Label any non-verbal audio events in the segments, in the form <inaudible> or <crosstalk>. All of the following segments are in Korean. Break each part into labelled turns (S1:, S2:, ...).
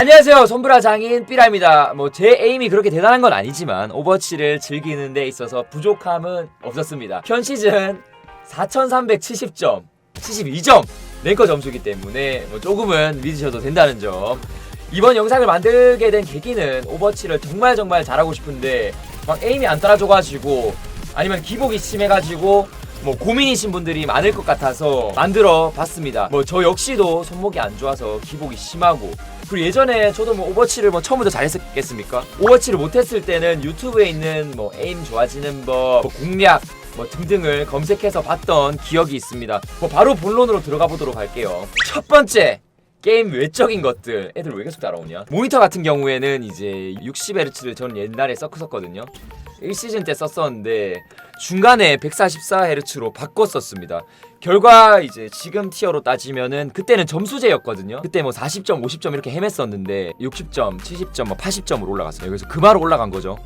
S1: 안녕하세요. 손브라 장인 삐라입니다. 뭐 제 에임이 그렇게 대단한 건 아니지만 오버워치를 즐기는 데 있어서 부족함은 없었습니다. 현 시즌 4370점 72점 랭커 점수기 때문에 뭐 조금은 믿으셔도 된다는 점. 이번 영상을 만들게 된 계기는 오버워치를 정말 정말 잘하고 싶은데 막 에임이 안 따라줘가지고 아니면 기복이 심해가지고 뭐 고민이신 분들이 많을 것 같아서 만들어 봤습니다. 뭐 저 역시도 손목이 안 좋아서 기복이 심하고 그리고 예전에 저도 뭐 오버워치를 뭐 처음부터 잘했겠습니까? 오버워치를 못했을 때는 유튜브에 있는 뭐 에임 좋아지는 법, 뭐 공략 뭐 등등을 검색해서 봤던 기억이 있습니다. 뭐 바로 본론으로 들어가 보도록 할게요. 첫 번째 게임 외적인 것들 애들 왜 계속 따라오냐 모니터 같은 경우에는 이제 60Hz를 전 옛날에 썼었거든요 1시즌 때 썼었는데 중간에 144Hz로 바꿨었습니다. 결과 이제 지금 티어로 따지면은 그때는 점수제였거든요. 그때 뭐 40점 50점 이렇게 헤맸었는데 60점 70점 뭐 80점으로 올라갔어요. 그래서 그마로 올라간 거죠.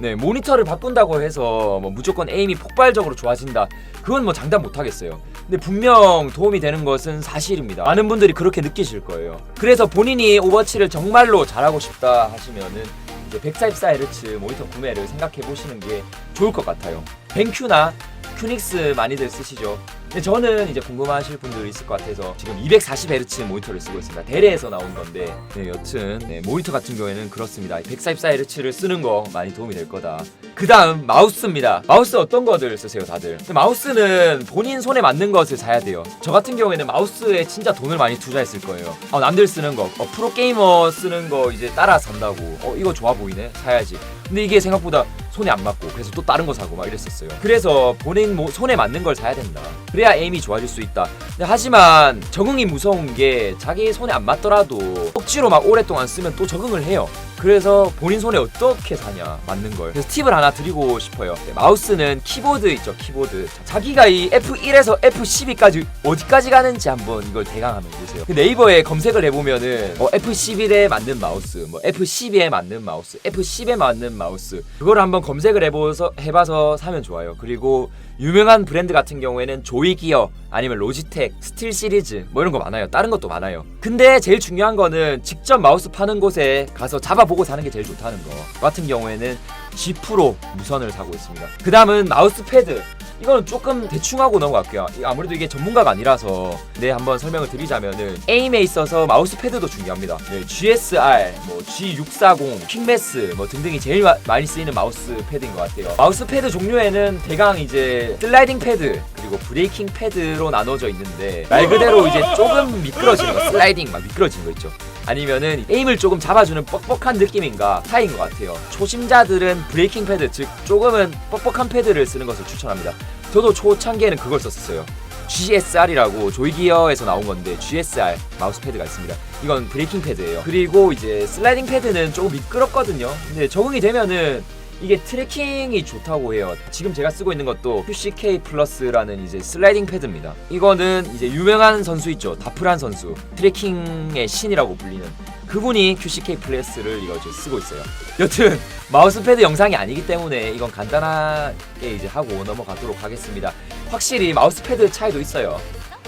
S1: 네 모니터를 바꾼다고 해서 뭐 무조건 에임이 폭발적으로 좋아진다. 그건 뭐 장담 못 하겠어요. 근데 분명 도움이 되는 것은 사실입니다. 많은 분들이 그렇게 느끼실 거예요. 그래서 본인이 오버워치를 정말로 잘하고 싶다 하시면은 이제 144Hz 모니터 구매를 생각해 보시는 게 좋을 것 같아요. 벤큐나 큐닉스 많이들 쓰시죠 근데 저는 이제 궁금하실 분들 있을 것 같아서 지금 240Hz 모니터를 쓰고 있습니다. 대레에서 나온 건데 네, 여튼 네, 모니터 같은 경우에는 그렇습니다. 144Hz를 쓰는 거 많이 도움이 될 거다. 그 다음 마우스입니다. 마우스 어떤 거들 쓰세요 다들? 마우스는 본인 손에 맞는 것을 사야 돼요. 저 같은 경우에는 마우스에 진짜 돈을 많이 투자했을 거예요. 어, 남들 쓰는 거, 어, 프로게이머 쓰는 거 이제 따라 산다고. 어 이거 좋아 보이네. 사야지. 근데 이게 생각보다 손에 안 맞고 그래서 또 다른 거 사고 막 이랬었어요. 그래서 본인 뭐 손에 맞는 걸 사야 된다. 그래야 에임이 좋아질 수 있다. 하지만 적응이 무서운 게 자기 손에 안 맞더라도 억지로 막 오랫동안 쓰면 또 적응을 해요. 그래서 본인 손에 어떻게 사냐 맞는 걸. 그래서 팁을 하나 드리고 싶어요. 네, 마우스는 키보드 있죠 키보드. 자기가 이 F1에서 F12까지 어디까지 가는지 한번 이걸 대강 한번 보세요. 그 네이버에 검색을 해보면은 뭐 F11에 맞는 마우스 뭐 F12에 맞는 마우스 F10에 맞는 마우스 그거를 한번 검색을 해봐서 해봐서 사면 좋아요. 그리고 유명한 브랜드 같은 경우에는 조이 기어 아니면 로지텍, 스틸 시리즈 뭐 이런 거 많아요. 다른 것도 많아요. 근데 제일 중요한 거는 직접 마우스 파는 곳에 가서 잡아보고 사는 게 제일 좋다는 거. 저 같은 경우에는 G 프로 무선을 사고 있습니다. 그 다음은 마우스 패드. 이거는 조금 대충 하고 넘어갈게요. 이- 아무래도 이게 전문가가 아니라서 네 한번 설명을 드리자면은 에임에 있어서 마우스 패드도 중요합니다. 네, GSR, 뭐 G640, 킹메스 뭐 등등이 제일 마- 많이 쓰이는 마우스 패드인 것 같아요. 마우스 패드 종류에는 대강 이제 슬라이딩 패드 그리고 브레이킹 패드로 나눠져 있는데 말 그대로 이제 조금 미끄러지는 거 슬라이딩 막 미끄러지는 거 있죠. 아니면은 에임을 조금 잡아주는 뻑뻑한 느낌인가 사이인 것 같아요. 초심자들은 브레이킹 패드 즉 조금은 뻑뻑한 패드를 쓰는 것을 추천합니다. 저도 초창기에는 그걸 썼었어요. GSR이라고 조이기어에서 나온 건데 GSR 마우스 패드가 있습니다. 이건 브레이킹 패드예요. 그리고 이제 슬라이딩 패드는 조금 미끄럽거든요. 근데 적응이 되면은 이게 트래킹이 좋다고 해요. 지금 제가 쓰고 있는 것도 QCK 플러스라는 이제 슬라이딩 패드입니다. 이거는 이제 유명한 선수 있죠. 다프란 선수. 트래킹의 신이라고 불리는 그분이 QCK 플러스를 이거 이제 쓰고 있어요. 여튼 마우스패드 영상이 아니기 때문에 이건 간단하게 이제 하고 넘어가도록 하겠습니다. 확실히 마우스패드 차이도 있어요.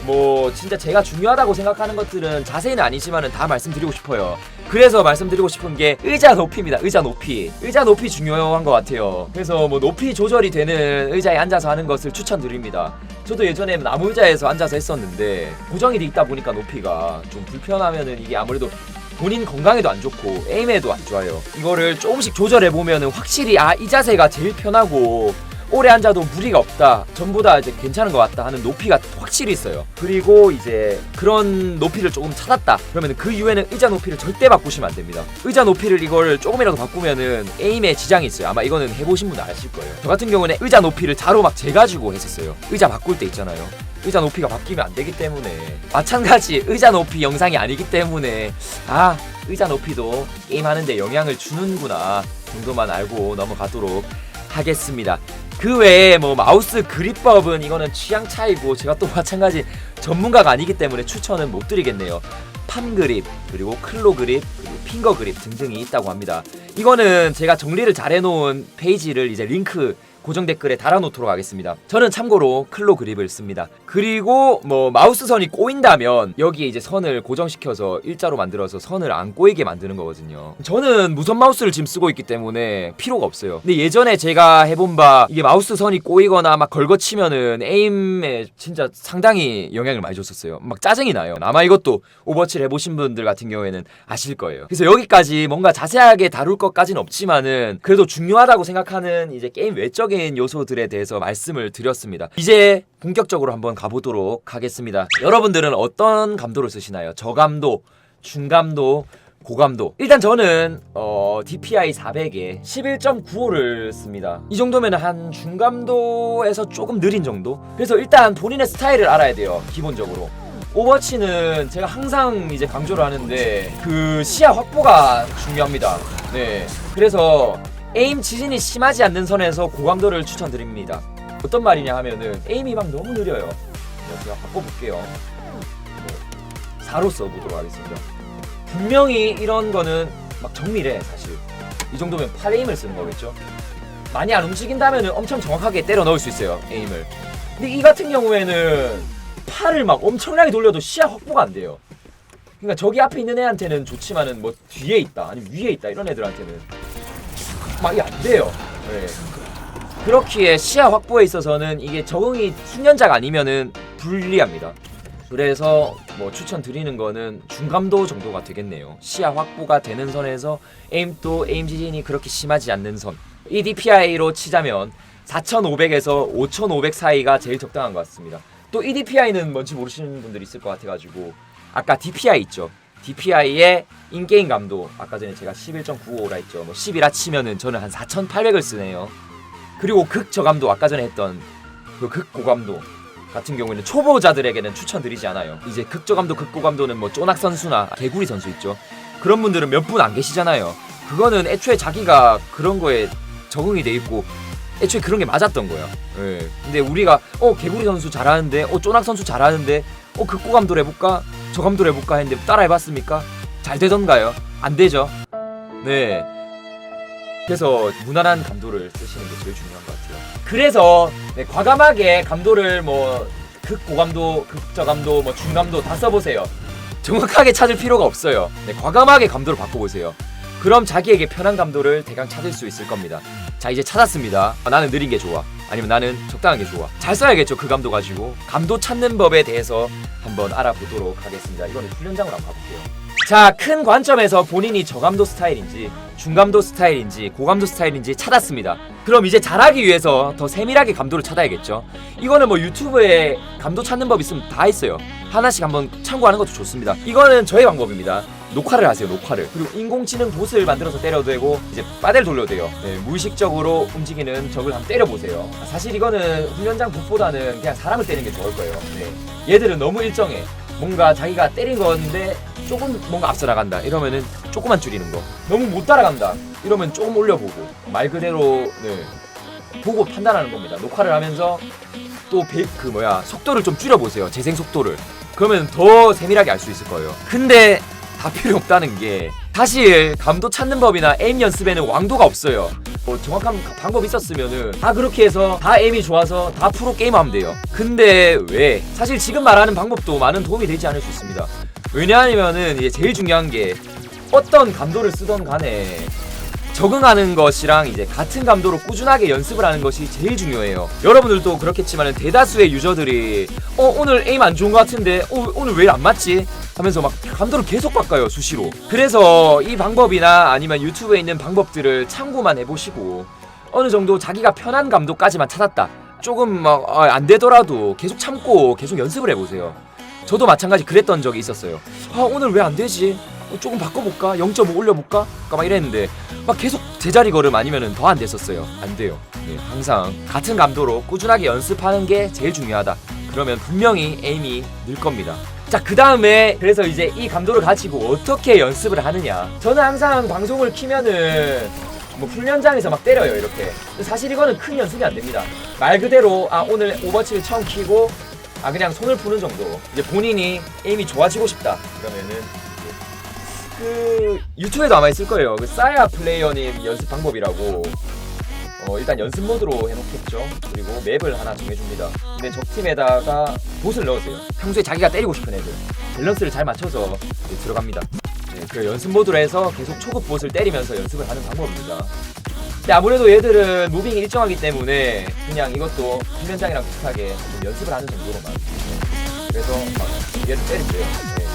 S1: 뭐 진짜 제가 중요하다고 생각하는 것들은 자세히는 아니지만은 다 말씀드리고 싶어요. 그래서 말씀드리고 싶은 게 의자 높이입니다. 의자 높이. 의자 높이 중요한 것 같아요. 그래서 뭐 높이 조절이 되는 의자에 앉아서 하는 것을 추천드립니다. 저도 예전에 나무 의자에서 앉아서 했었는데 고정이 돼 있다 보니까 높이가 좀 불편하면은 이게 아무래도 본인 건강에도 안 좋고 에임에도 안 좋아요. 이거를 조금씩 조절해 보면은 확실히 아 이 자세가 제일 편하고 오래 앉아도 무리가 없다. 전부 다 이제 괜찮은 것 같다 하는 높이가 확실히 있어요. 그리고 이제 그런 높이를 조금 찾았다. 그러면 그 이후에는 의자 높이를 절대 바꾸시면 안 됩니다. 의자 높이를 이걸 조금이라도 바꾸면은 에임에 지장이 있어요. 아마 이거는 해보신 분들 아실 거예요. 저 같은 경우는 의자 높이를 자로 막 재가지고 했었어요. 의자 바꿀 때 있잖아요. 의자 높이가 바뀌면 안 되기 때문에 마찬가지 의자 높이 영상이 아니기 때문에 아 의자 높이도 게임하는데 영향을 주는구나 정도만 알고 넘어가도록 하겠습니다. 그 외에 뭐 마우스 그립법은 이거는 취향 차이고 제가 또 <laughs> 마찬가지 전문가가 아니기 때문에 추천은 못 드리겠네요. 판 그립 그리고 클로 그립 그리고 핑거 그립 등등이 있다고 합니다. 이거는 제가 정리를 잘 해놓은 페이지를 이제 링크 고정 댓글에 달아놓도록 하겠습니다. 저는 참고로 클로 그립을 씁니다. 그리고 뭐 마우스 선이 꼬인다면 여기에 이제 선을 고정시켜서 일자로 만들어서 선을 안 꼬이게 만드는 거거든요. 저는 무선 마우스를 지금 쓰고 있기 때문에 필요가 없어요. 근데 예전에 제가 해본 바 이게 마우스 선이 꼬이거나 막 걸거치면은 에임에 진짜 상당히 영향을 많이 줬었어요. 막 짜증이 나요. 아마 이것도 오버워치를 해보신 분들 같은 경우에는 아실 거예요. 그래서 여기까지 뭔가 자세하게 다룰 것까지는 없지만은 그래도 중요하다고 생각하는 이제 게임 외 적인 요소들에 대해서 말씀을 드렸습니다. 이제 본격적으로 한번 가보도록 하겠습니다. 여러분들은 어떤 감도를 쓰시나요? 저감도, 중감도, 고감도. 일단 저는 어, DPI 400에 11.95를 씁니다. 이 정도면 한 중감도에서 조금 느린 정도? 그래서 일단 본인의 스타일을 알아야 돼요. 기본적으로. 오버워치는 제가 항상 이제 강조를 하는데 그 시야 확보가 중요합니다. 네. 그래서 에임 지진이 심하지 않는 선에서 고감도를 추천드립니다. 어떤 말이냐 하면은 에임이 막 너무 느려요. 제가 바꿔볼게요. 네. 4로 써보도록 하겠습니다. 분명히 이런 거는 막 정밀해 사실. 이 정도면 8에임을 쓰는 거겠죠. 많이 안 움직인다면 엄청 정확하게 때려 넣을 수 있어요 에임을. 근데 이 같은 경우에는 팔을 막 엄청나게 돌려도 시야 확보가 안 돼요. 그러니까 저기 앞에 있는 애한테는 좋지만은 뭐 뒤에 있다 아니면 위에 있다 이런 애들한테는 막 이게 안 돼요. 네. 그렇기에 시야 확보에 있어서는 이게 적응이 숙련자가 아니면은 불리합니다. 그래서 뭐 추천드리는 거는 중감도 정도가 되겠네요. 시야 확보가 되는 선에서 에임도 에임 지진이 그렇게 심하지 않는 선. 이 DPI로 치자면 4,500에서 5,500 사이가 제일 적당한 것 같습니다. 또이 DPI는 뭔지 모르시는 분들이 있을 것 같아가지고 아까 DPI 있죠. DPI의 인게임 감도 아까 전에 제가 11.95라 했죠. 뭐 11라 치면은 저는 한 4,800을 쓰네요. 그리고 극 저감도 아까 전에 했던 그 극고감도 같은 경우에는 초보자들에게는 추천드리지 않아요. 이제 극저감도 극고감도는 뭐 쪼낙 선수나 개구리 선수 있죠. 그런 분들은 몇 분 안 계시잖아요. 그거는 애초에 자기가 그런 거에 적응이 돼 있고 애초에 그런 게 맞았던 거야. 예. 근데 우리가 어 개구리 선수 잘하는데 어 쪼낙 선수 잘하는데 어 극고감도 해볼까 저감도 해볼까 했는데 따라해봤습니까? 잘 되던가요? 안 되죠. 네. 그래서 무난한 감도를 쓰시는 게 제일 중요한 것 같아요. 그래서 네, 과감하게 감도를 뭐 극고감도, 극저감도, 뭐 중감도 다 써보세요. 정확하게 찾을 필요가 없어요. 네, 과감하게 감도를 바꿔보세요. 그럼 자기에게 편한 감도를 대강 찾을 수 있을 겁니다. 자 이제 찾았습니다. 아, 나는 느린 게 좋아. 아니면 나는 적당한 게 좋아. 잘 써야겠죠 그 감도 가지고. 감도 찾는 법에 대해서 한번 알아보도록 하겠습니다. 이거는 훈련장으로 한번 가볼게요. 자, 큰 관점에서 본인이 저감도 스타일인지, 중감도 스타일인지, 고감도 스타일인지 찾았습니다. 그럼 이제 잘하기 위해서 더 세밀하게 감도를 찾아야겠죠. 이거는 뭐 유튜브에 감도 찾는 법 있으면 다 있어요. 하나씩 한번 참고하는 것도 좋습니다. 이거는 저의 방법입니다. 녹화를 하세요, 녹화를. 그리고 인공지능 봇을 만들어서 때려도 되고, 이제 빠데를 돌려도 돼요. 네, 무의식적으로 움직이는 적을 한번 때려보세요. 사실 이거는 훈련장 봇보다는 그냥 사람을 때리는 게 좋을 거예요. 네. 얘들은 너무 일정해. 뭔가 자기가 때린 건데 조금 뭔가 앞서 나간다 이러면은 조금만 줄이는 거 너무 못 따라간다 이러면 조금 올려보고 말 그대로 네 보고 판단하는 겁니다 녹화를 하면서 또그 뭐야 속도를 좀 줄여보세요 재생 속도를 그러면 더 세밀하게 알 수 있을 거예요 근데 다 필요 없다는 게 사실 감도 찾는 법이나 에임 연습에는 왕도가 없어요 뭐 정확한 방법이 있었으면은 다 그렇게 해서 다 에임이 좋아서 다 프로 게임하면 돼요. 근데 왜? 사실 지금 말하는 방법도 많은 도움이 되지 않을 수 있습니다. 왜냐하면은 이제 제일 중요한 게 어떤 감도를 쓰던 간에 적응하는 것이랑 이제 같은 감도로 꾸준하게 연습을 하는 것이 제일 중요해요. 여러분들도 그렇겠지만 대다수의 유저들이 어 오늘 에임 안 좋은 것 같은데 어, 오늘 왜 안 맞지? 하면서 막 감도를 계속 바꿔요 수시로. 그래서 이 방법이나 아니면 유튜브에 있는 방법들을 참고만 해보시고 어느 정도 자기가 편한 감도까지만 찾았다. 조금 막 안 되더라도 계속 참고 계속 연습을 해보세요. 저도 마찬가지 그랬던 적이 있었어요. 아 오늘 왜 안 되지? 어, 조금 바꿔볼까? 0.5 올려볼까? 막 이랬는데 막 계속 제자리 걸음 아니면은 더 안 됐었어요. 안 돼요. 네, 항상 같은 감도로 꾸준하게 연습하는 게 제일 중요하다. 그러면 분명히 에임이 늘 겁니다. 자, 그 다음에 그래서 이제 이 감도를 가지고 어떻게 연습을 하느냐. 저는 항상 방송을 키면은 뭐 훈련장에서 막 때려요 이렇게. 사실 이거는 큰 연습이 안 됩니다. 말 그대로 아 오늘 오버치를 처음 키고 아 그냥 손을 푸는 정도. 이제 본인이 에임이 좋아지고 싶다. 그러면은 그 유튜브에도 아마 있을 거예요. 그 사야 플레이어님 연습 방법이라고. 어, 일단 연습 모드로 해놓겠죠. 그리고 맵을 하나 정해줍니다. 근데 적팀에다가 봇을 넣으세요. 평소에 자기가 때리고 싶은 애들 밸런스를 잘 맞춰서 이제 들어갑니다. 네, 그 연습 모드로 해서 계속 초급 봇을 때리면서 연습을 하는 방법입니다. 근데 아무래도 얘들은 무빙이 일정하기 때문에 그냥 이것도 훈련장이랑 비슷하게 좀 연습을 하는 정도로만. 네. 그래서 막 얘를 때리면 돼요. 네.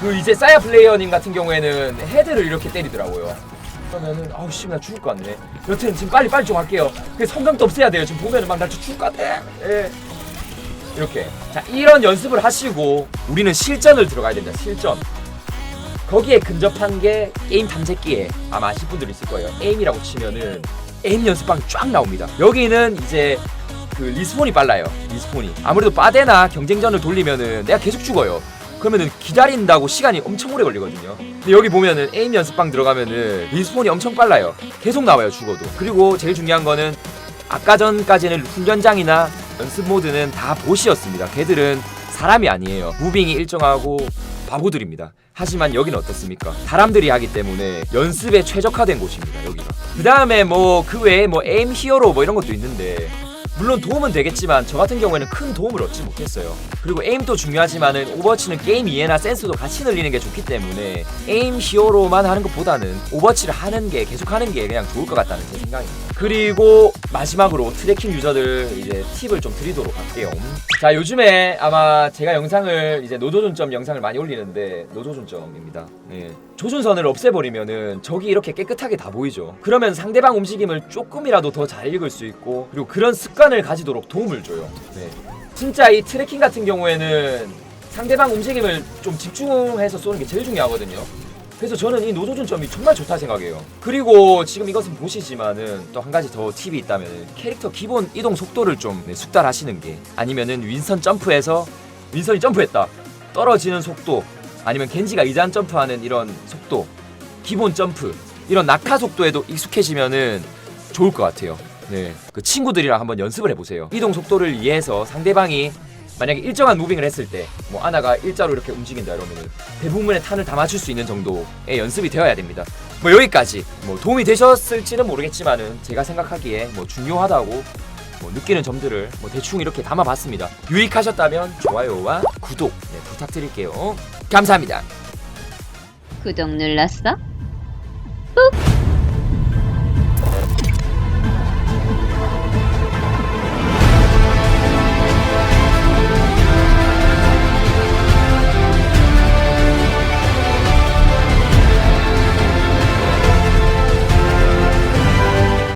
S1: 그 이제 사야 플레이어님 같은 경우에는 헤드를 이렇게 때리더라고요. 그러면은 아우 씨 나 죽을 것 같네. 여튼 지금 빨리 빨리 좀 할게요. 그 성감도 없애야 돼요. 지금 보면은 막나 죽을 것 같아. 예. 이렇게 자 이런 연습을 하시고 우리는 실전을 들어가야 됩니다. 실전. 거기에 근접한 게 게임 탐색기에 아마 아실 분들 있을 거예요. 에임이라고 치면은 에임 연습방 쫙 나옵니다. 여기는 이제 그 리스폰이 빨라요. 리스폰이 아무래도 빠데나 경쟁전을 돌리면은 내가 계속 죽어요. 그러면은 기다린다고 시간이 엄청 오래 걸리거든요. 근데 여기 보면은 에임 연습방 들어가면은 리스폰이 엄청 빨라요. 계속 나와요 죽어도. 그리고 제일 중요한 거는 아까 전까지는 훈련장이나 연습 모드는 다 보시였습니다. 걔들은 사람이 아니에요. 무빙이 일정하고 바보들입니다. 하지만 여기는 어떻습니까? 사람들이 하기 때문에 연습에 최적화된 곳입니다. 여기가. 그 다음에 뭐 그 외에 뭐 에임 히어로 뭐 이런 것도 있는데 물론 도움은 되겠지만 저 같은 경우에는 큰 도움을 얻지 못했어요. 그리고 에임도 중요하지만은 오버워치는 게임 이해나 센스도 같이 늘리는 게 좋기 때문에 에임 히어로만 하는 것보다는 오버워치를 하는 게 계속 하는 게 그냥 좋을 것 같다는 제 생각입니다. 그리고 마지막으로 트래킹 유저들 이제 팁을 좀 드리도록 할게요. 자 요즘에 아마 제가 영상을 이제 노조준점 영상을 많이 올리는데 노조준점입니다. 예. 조준선을 없애버리면은 적이 이렇게 깨끗하게 다 보이죠. 그러면 상대방 움직임을 조금이라도 더 잘 읽을 수 있고 그리고 그런 습관을 가지도록 도움을 줘요. 네. 진짜 이 트래킹 같은 경우에는 상대방 움직임을 좀 집중해서 쏘는 게 제일 중요하거든요. 그래서 저는 이 노조준점이 정말 좋다 생각해요. 그리고 지금 이것은 보시지만은 또 한 가지 더 팁이 있다면 캐릭터 기본 이동 속도를 좀 네, 숙달하시는 게 아니면은 윈선 점프해서 윈선이 점프했다 떨어지는 속도 아니면 겐지가 이단 점프하는 이런 속도 기본 점프 이런 낙하 속도에도 익숙해지면은 좋을 것 같아요. 네, 그 친구들이랑 한번 연습을 해보세요. 이동 속도를 이해해서 상대방이 만약에 일정한 무빙을 했을 때 뭐 아나가 일자로 이렇게 움직인다 이러면은 대부분의 탄을 다 맞출 수 있는 정도의 연습이 되어야 됩니다. 뭐 여기까지 뭐 도움이 되셨을지는 모르겠지만은 제가 생각하기에 뭐 중요하다고 뭐 느끼는 점들을 뭐 대충 이렇게 담아봤습니다. 유익하셨다면 좋아요와 구독 네, 부탁드릴게요. 감사합니다.
S2: 구독 눌렀어? 꾹!